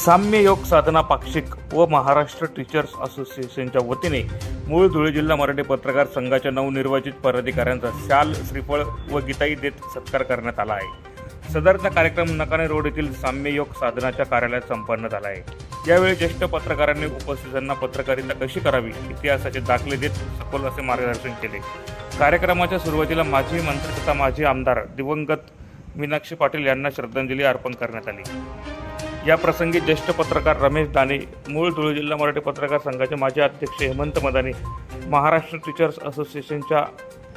साम्य योग साधना पाक्षिक व महाराष्ट्र टीचर्स असोसिएशनच्या वतीने मूळ धुळे जिल्हा मराठी पत्रकार संघाच्या नवनिर्वाचित पदाधिकाऱ्यांचा शाल श्रीफळ व गीताई देत सत्कार करण्यात आला आहे. सदरचा कार्यक्रम नकाने रोड येथील साम्य योग साधनाच्या कार्यालयात संपन्न झाला आहे. यावेळी ज्येष्ठ पत्रकारांनी उपस्थितांना पत्रकारिता कशी करावी इतिहासाचे दाखले देत सखोल असे मार्गदर्शन केले. कार्यक्रमाच्या सुरुवातीला माजी मंत्री तथा माजी आमदार दिवंगत मीनाक्षी पाटील यांना श्रद्धांजली अर्पण करण्यात आली. या प्रसंगी ज्येष्ठ पत्रकार रमेश दाने मूळ धुळे जिल्हा मराठी पत्रकार संघाचे माजी अध्यक्ष हेमंत मदाने महाराष्ट्र टीचर्स असोसिएशनच्या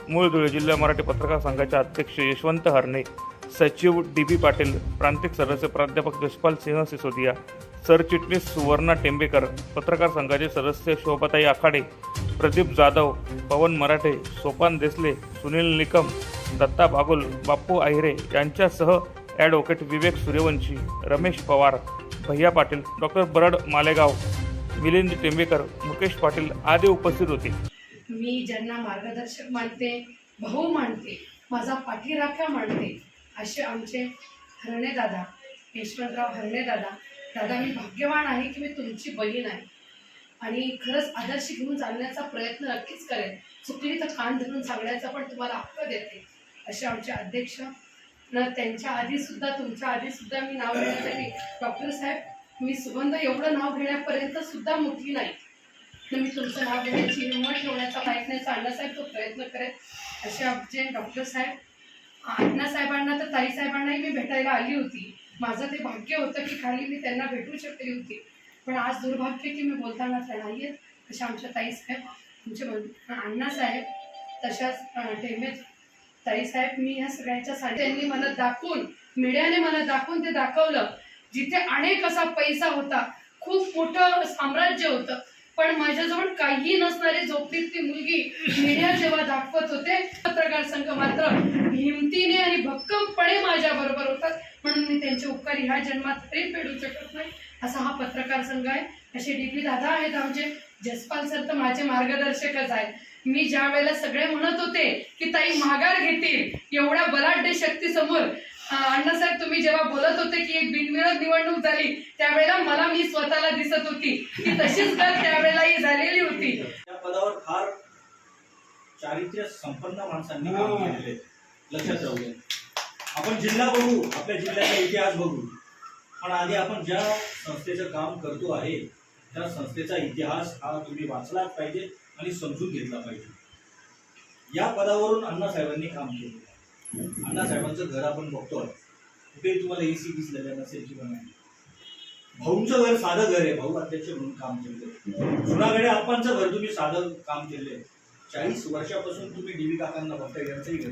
मूळ धुळे जिल्हा मराठी पत्रकार संघाचे अध्यक्ष यशवंत हरणे सचिव डी बी पाटील प्रांतिक सदस्य प्राध्यापक यशपाल सिंह सिसोदिया सरचिटणीस सुवर्णा टेंबेकर पत्रकार संघाचे सदस्य शोभाताई आखाडे प्रदीप जाधव पवन मराठे सोपान देसले सुनील निकम दत्ता बागुल बाप्पू आहिरे यांच्यासह ॲडव्होकेट विवेक सूर्यवंशी रमेश पवार भैया पाटील डॉक्टर बरड मालेगाव मिलिंद टेंबेकर मुकेश पाटील आदी उपस्थित होते. मी ज्यांना मार्गदर्शक मानते भाऊ मानते माझा पाठीराखा मानते असे आमचे हरणे दादा यशवंतराव हरणे दादा दादा मी भाग्यवान आहे की मी तुमची बहीण आहे. आणि खरंच आदर्श घेऊन चालण्याचा प्रयत्न नक्कीच करेन. चुकली तर कान धरून सांगण्याचा पण तुम्हाला हक्क देते असे आमचे अध्यक्ष न त्यांच्या आधी सुद्धा तुमच्या आधी सुद्धा मी नाव घेण्यासाठी डॉक्टर साहेब मी सुगंध एवढं नाव घेण्यापर्यंत सुद्धा मोठी नाही. तर मी तुमचं नाव घेण्याची हिंमत ठेवण्याचा प्रयत्न अण्णासाहेब तो प्रयत्न करेन. असे आमचे डॉक्टर साहेब अण्णासाहेबांना तर ताई साहेबांनाही मी भेटायला आली होती. माझं ते भाग्य होतं की खाली मी त्यांना भेटू शकली होती. पण आज दुर्भाग्य की मी बोलताना त्या नाही आहेत अशा आमच्या ताईसाहेब तुमचे अण्णासाहेब तशाच अं, ताईसाहेब ताई साहेब मी ह्या सगळ्यांच्या साठी त्यांनी मला दाखवून मीडियाने मला दाखवून ते दाखवलं जिथे अनेक असा पैसा होता. खूप मोठं साम्राज्य होतं. पण माझ्याजवळ काही नसणारी झोपडीतली मुलगी मीडिया जेव्हा दाखवत होते पत्रकार संघ मात्र हिमतीने आणि भक्कमपणे माझ्या बरोबर होतात. म्हणून मी त्यांचे उपकार ह्या जन्मात तरी फेडू शकत नाही असा हा पत्रकार संघ आहे. असे डीपी दादा आहेत आमचे. जसपाल सर तर माझे मार्गदर्शकच आहेत. मी ज्या वेळेला सगळे म्हणत होते की ताई माघार घेतील एवढ्या बलाढ्य शक्ती समोर अण्णासाहेब तुम्ही जेव्हा बोलत होते की एक बिनविरोध निवडणूक झाली त्यावेळेला मला मी स्वतःला दिसत होती की तशीच गत त्यावेळेलाही झालेली होती. त्या पदावर फार चारित्र्य संपन्न माणसांनी काम केलेले आहे. लक्षात राहू दे आपण जिल्हा बघू आपल्या जिल्ह्याचा इतिहास बघू. पण आधी आपण ज्या संस्थेचं काम करतो आहे त्या संस्थेचा इतिहास हा तुम्ही वाचलाच पाहिजे आणि समजून घेतला पाहिजे. या पदावरून अण्णासाहेबांनी काम केलं. अण्णासाहेबांचं घर आपण बघतोय कुठे तुम्हाला एसी दिसलेलं नसेल किंवा नाही भाऊंचं घर साधं घर आहे भाऊ अध्यक्ष म्हणून काम केले. जुनागडे आप्पांचं घर तुम्ही साधं काम केले चाळीस वर्षापासून तुम्ही डीबी काकांना बघता यांचंही घर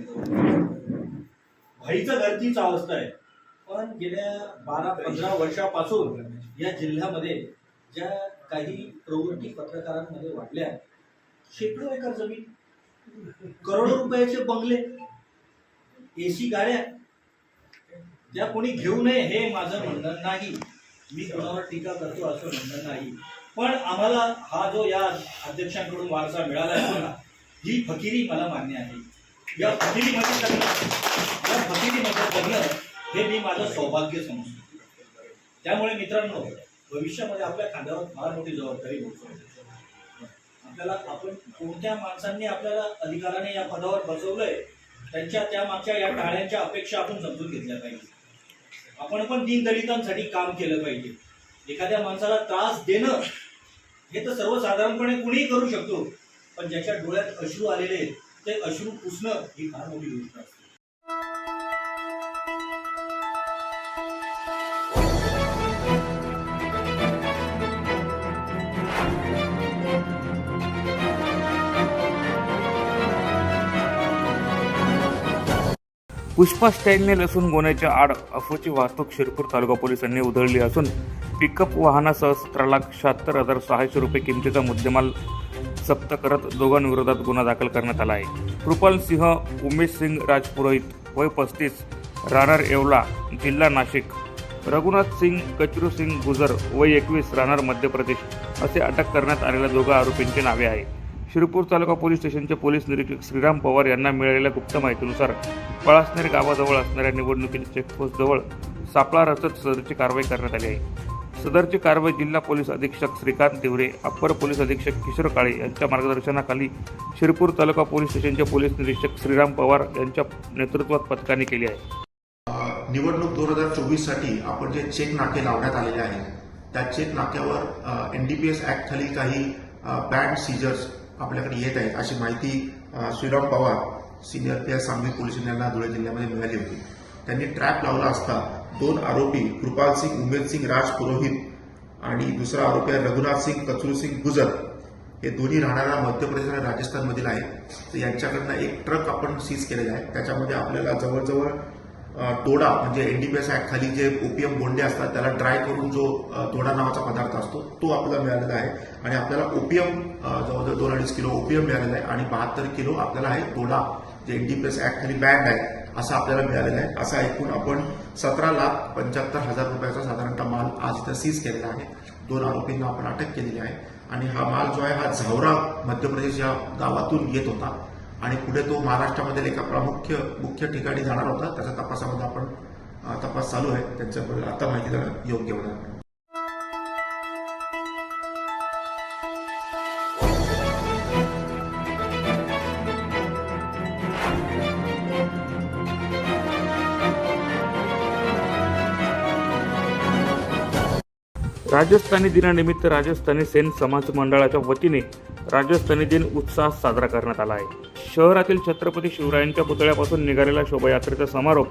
भाईचं घर तीच अवस्था आहे. पण गेल्या बारा पंधरा वर्षापासून या जिल्ह्यामध्ये ज्या काही प्रवृत्ती पत्रकारांमध्ये वाढल्या शेकडो एकर जमीन करोडो रुपयाचे बंगले एसी गाड्या त्या कोणी घेऊ नये हे माझं म्हणणं नाही. मी कोणावर टीका करतो असं म्हणणं नाही. पण आम्हाला हा जो या अध्यक्षांकडून वारसा मिळाला आहे ना ही फकिरी मला मान्य आहे. या फकिरीमध्ये जगणं या फकिरीमध्ये जगणं हे मी माझं सौभाग्य समजतो. त्यामुळे मित्रांनो भविष्यामध्ये आपल्या खांद्यावर फार मोठी जबाबदारी होतो आपल्याला आपण कोणत्या माणसांनी आपल्याला अधिकाराने या पदावर बसवलंय त्यांच्या त्या मागच्या या टाळ्यांच्या अपेक्षा आपण समजून घेतल्या पाहिजे. आपण पण दीनदलितांसाठी काम केलं पाहिजे. एखाद्या माणसाला त्रास देणं हे तर सर्वसाधारणपणे कुणीही करू शकतो पण ज्याच्या डोळ्यात अश्रू आलेले ते अश्रू पुसणं ही फार मोठी गोष्ट असते. पुष्पा स्टँडने लसूण गोण्याच्या आड अफूची वाहतूक शिरपूर तालुका पोलिसांनी उधळली असून पिकअप वाहनासह सतरा लाख शहात्तर हजार सहाशे रुपये किमतीचा मुद्देमाल जप्त करत दोघांविरोधात गुन्हा दाखल करण्यात आला आहे. कृपाल सिंह उमेश सिंग राजपुरोहित वय पस्तीस राहणार येवला जिल्हा नाशिक रघुनाथ सिंग कचरू सिंग गुजर वय एकवीस राहणार मध्य प्रदेश असे अटक करण्यात आलेल्या दोघा आरोपींची नावे आहे शिरपूर तालुका पोलीस स्टेशनचे पोलीस निरीक्षक श्रीराम पवार यांना मिळालेल्या गुप्त माहितीनुसार पळासनेर गावाजवळ असणाऱ्या निवडणुकीच्या चेकपोस्टजवळ सापळा रचत सदरची कारवाई करण्यात आली आहे. सदरची कारवाई जिल्हा पोलीस अधीक्षक श्रीकांत देवरे अप्पर पोलीस अधीक्षक किशोर काळे यांच्या मार्गदर्शनाखाली शिरपूर तालुका पोलीस स्टेशनचे पोलीस निरीक्षक श्रीराम पवार यांच्या नेतृत्वात पथकाने केली आहे. निवडणूक दोन हजार चोवीससाठी आपण जे चेक नाके लावण्यात आलेले आहेत त्या चेक नाक्यावर N D P S act खाली काही बँड सीजर्स आपल्याकडे येत आहेत अशी माहिती Shriram Pawar senior P S Sangli police यांना धुळे जिल्ह्यामध्ये मिळाली होती. त्यांनी ट्रॅप लावला असता दोन आरोपी कृपाल सिंग उमेद सिंग राज पुरोहित आणि दुसरा आरोपी आहे रघुनाथ सिंग कचरू सिंग गुजर. हे दोन्ही राहणारा मध्य प्रदेश आणि राजस्थानमधील आहेत. तर यांच्याकडनं एक ट्रक आपण सीज केलेला आहे. त्याच्यामध्ये आपल्याला जवळजवळ तोडा म्हणजे एनडीपीएस ऍक्ट खाली जे ओपीएम बोंडे असतात त्याला ड्राय करून जो तोडा नावाचा पदार्थ असतो तो आपल्याला मिळालेला आहे. आणि आपल्याला ओपीएम जवळजवळ दोन अडीच किलो ओपीएम मिळालेला आहे आणि बहात्तर किलो आपल्याला आहे तोडा जे एनडीपीएस ऍक्ट खाली बँड आहे असं आपल्याला मिळालेलं आहे. असा ऐकून आपण सतरा लाख पंच्याहत्तर हजार रुपयाचा साधारणतः माल आज इथं सीज केलेला आहे. दोन आरोपींना आपण अटक केलेली आहे. आणि हा माल जो आहे हा झावरा मध्य प्रदेश या गावातून येत होता. आणि पुढे तो महाराष्ट्रामधील एका प्रामुख्य मुख्य ठिकाणी जाणार होता. त्याच्या तपासामध्ये आपण तपास चालू आहे. त्यांच्याबद्दल आता माहिती देणं योग्य होणार राजस्थानी दिनानिमित्त राजस्थानी सेन समाज मंडळाच्या वतीने राजस्थानी दिन उत्साहात साजरा करण्यात आला आहे. शहरातील छत्रपती शिवरायांच्या पुतळ्यापासून निघालेल्या शोभायात्रेचा समारोप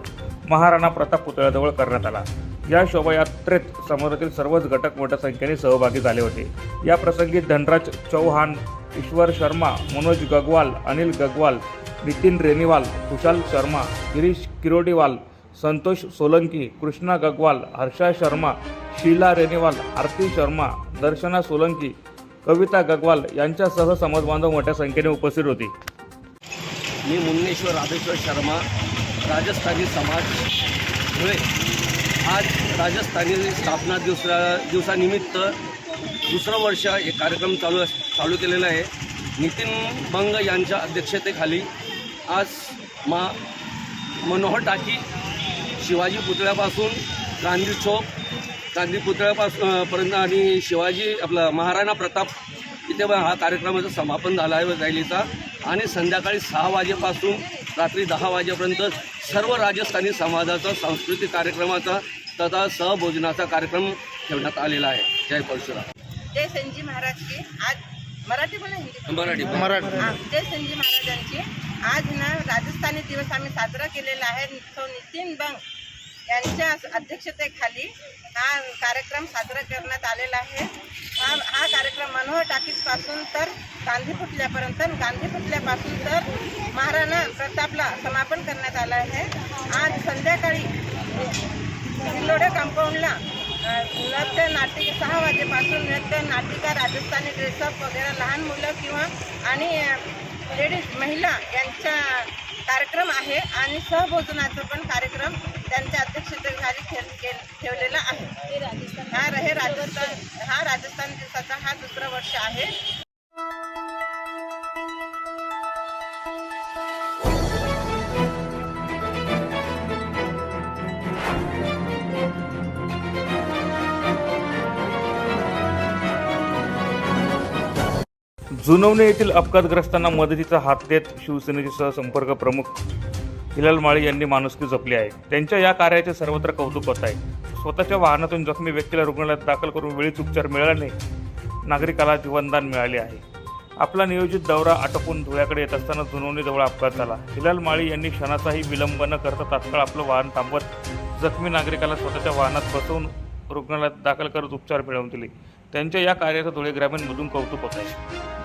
महाराणा प्रताप पुतळ्याजवळ करण्यात आला. या शोभायात्रेत समाजातील सर्वच घटक मोठ्या संख्येने सहभागी झाले होते. या प्रसंगी धनराज चौहान ईश्वर शर्मा मनोज गगवाल अनिल गगवाल नितीन रेनीवाल कुशाल शर्मा गिरीश किरोडीवाल संतोष सोलंकी कृष्णा गगवाल हर्षा शर्मा शीला रेनीवाल आरती शर्मा दर्शना सोलंकी कविता गगवाल यांच्यासह समाजबांधव मोठ्या संख्येने उपस्थित होते. मी मुन्नेश्वर राधेश्वर शर्मा राजस्थानी समाज धुळे आज राजस्थानी स्थापना दिवसा दिवसानिमित्त दुसरं वर्ष एक कार्यक्रम चालू चालू केलेला आहे. नितीन बंग यांच्या अध्यक्षतेखाली आज मा मनोहर टाकी शिवाजी पुतळ्यापासून गांधी चौक गांधी पुतळ्यापासून पर्यंत आणि शिवाजी आपला महाराणा प्रताप इथे हा कार्यक्रमाचं समापन झाला आहे रॅलीचा. आणि संध्याकाळी सहा वाजेपासून रात्री दहा वाजेपर्यंत सर्व राजस्थानी समाजाचा सांस्कृतिक कार्यक्रमाचा तथा सहभोजनाचा कार्यक्रम ठेवण्यात आलेला आहे. जय परशुराम. जय संजी महाराज की आज मराठी बोला हिंदी मराठी हा, जय संजी महाराजांची. आज ना राजस्थानी दिवस आम्ही साजरा केलेला आहे. तो नितीन बंग यांच्या अध्यक्षतेखाली हा कार्यक्रम साजरा करण्यात आलेला आहे. हा हा कार्यक्रम मनोहर टाकीजपासून तर गांधी फुटल्यापर्यंत गांधी फुटल्यापासून तर महाराणा प्रतापला समापन करण्यात आलं आहे. आज संध्याकाळी किल्लोडे कंपाऊंडला नृत्य नाटिका सहा वाजेपासून नृत्य नाटिका राजस्थानी ड्रेसअप वगैरे लहान मुलं किंवा आणि लेडीज महिला यांचा कार्यक्रम आहे आणि सहभोजनाचा पण कार्यक्रम त्यांच्या अध्यक्षतेखाली ठेवलेला आहे. हा हे राजस्थान हा राजस्थान दिवसाचा हा दुसरा वर्ष आहे. जुनवणे येथील अपघातग्रस्तांना मदतीचा हात देत शिवसेनेचे सहसंपर्क प्रमुख हिलाल माळी यांनी माणुसकी जपली आहे. त्यांच्या या कार्याचे सर्वत्र कौतुक होत आहे. स्वतःच्या वाहनातून जखमी व्यक्तीला रुग्णालयात दाखल करून वेळीच उपचार मिळाल्याने नागरिकाला जीवनदान मिळाले आहे. आपला नियोजित दौरा आटोपून धुळ्याकडे येत असताना जुनवणीजवळ अपघात झाला. हिलाल माळी यांनी क्षणाचाही विलंब न करता तात्काळ आपलं वाहन थांबवत जखमी नागरिकाला स्वतःच्या वाहनात बसवून रुग्णालयात दाखल करत उपचार मिळवून दिले. त्यांच्या या कार्याचं धुळे ग्रामीणमधून कौतुक होत आहे.